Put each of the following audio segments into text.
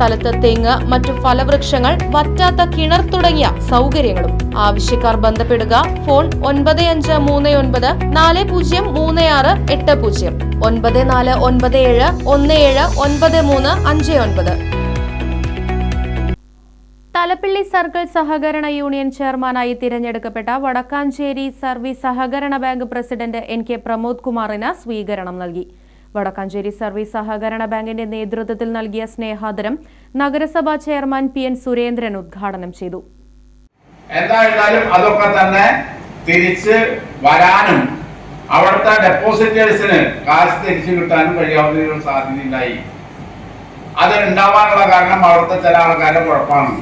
സ്ഥലത്ത് തെങ്ങ് മറ്റു ഫലവൃക്ഷങ്ങൾ വറ്റാത്ത കിണർ തുടങ്ങിയ സൗകര്യങ്ങളും. ആവശ്യക്കാർ ബന്ധപ്പെടുക ഫോൺ ഒൻപത് അഞ്ച് മൂന്ന് ഒൻപത് നാല് പൂജ്യം മൂന്ന് ആറ് എട്ട് പൂജ്യം. ഒൻപത് നാല് ഒൻപത് ഏഴ് ഒന്ന് ഏഴ് ഒൻപത് മൂന്ന് അഞ്ച് ഒൻപത്. തലപ്പിള്ളി സർക്കിൾ സഹകരണ യൂണിയൻ ചെയർമാനായി തിരഞ്ഞെടുക്കപ്പെട്ട വടക്കാഞ്ചേരി സർവീസ് സഹകരണ bank president N K Pramod കുമാറിന് സ്വീകരണം നൽകി. വടക്കാഞ്ചേരി സർവീസ് സഹകരണ ബാങ്കിന്റെ നേതൃത്വത്തിൽ നൽകിയ സ്നേഹാദരം നഗരസഭാ ചെയർമാൻ പി എൻ സുരേന്ദ്രൻ ഉദ്ഘാടനം ചെയ്തു. എന്തായിരുന്നാലും അതൊക്കെ തന്നെ തിരിച്ച് വരാനും അവിടുത്തെ ഡെപ്പോസിറ്റേഴ്സിന് കാശ് തിരിച്ചു കിട്ടാനും കഴിയാവുന്ന സാധ്യതയുണ്ടായി. അത് ഉണ്ടാവാനുള്ള കാരണം അവിടുത്തെ ചില ആൾക്കാരുടെ കുഴപ്പമാണ്.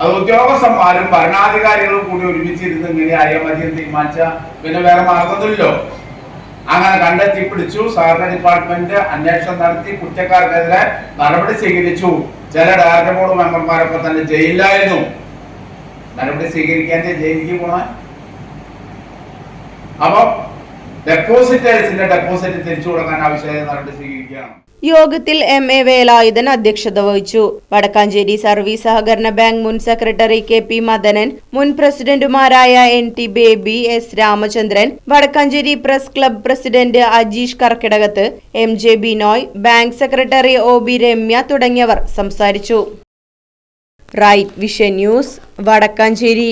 അത് ഉദ്യോഗസ്ഥന്മാരും ഭരണാധികാരികളും കൂടി ഒരുമിച്ചിരുന്ന് ഇങ്ങനെ മതി തീരുമാനിച്ച പിന്നെ വേറെ മാർഗമില്ലല്ലോ അങ്ങനെ കണ്ടെത്തി പിടിച്ചു. സഹകരണ ഡിപ്പാർട്ട്മെന്റ് അന്വേഷണം നടത്തി കുറ്റക്കാർക്കെതിരെ നടപടി സ്വീകരിച്ചു. ചില ഡയറക്ടർ ബോർഡ് മെമ്പർമാരൊക്കെ തന്നെ ജയിലിലായിരുന്നു. നടപടി സ്വീകരിക്കാൻ ജയിലിലേക്ക് പോണ. അപ്പൊ ഡെപ്പോസിറ്റേഴ്സിന്റെ ഡെപ്പോസിറ്റ് തിരിച്ചു കൊടുക്കാൻ ആവശ്യമായ നടപടി സ്വീകരിക്കുകയാണ്. യോഗത്തിൽ എം എ വേലായുധൻ അധ്യക്ഷത വഹിച്ചു. വടക്കാഞ്ചേരി സർവീസ് സഹകരണ ബാങ്ക് മുൻ സെക്രട്ടറി കെ പി മദനൻ മുൻ പ്രസിഡന്റുമാരായ N T Baby S Ramachandran Vadakkanchery press club president Ajeesh Karkidakath M J Binoy bank secretary O B Ramya തുടങ്ങിയവർ സംസാരിച്ചു. Right vision news Vadakkanchery.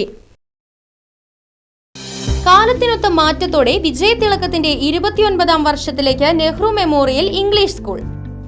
കാലത്തിനൊത്ത മാറ്റത്തോടെ വിജയതിളക്കത്തിന്റെ ഇരുപത്തിയൊൻപതാം വർഷത്തിലേക്ക് നെഹ്റു മെമ്മോറിയൽ ഇംഗ്ലീഷ് സ്കൂൾ.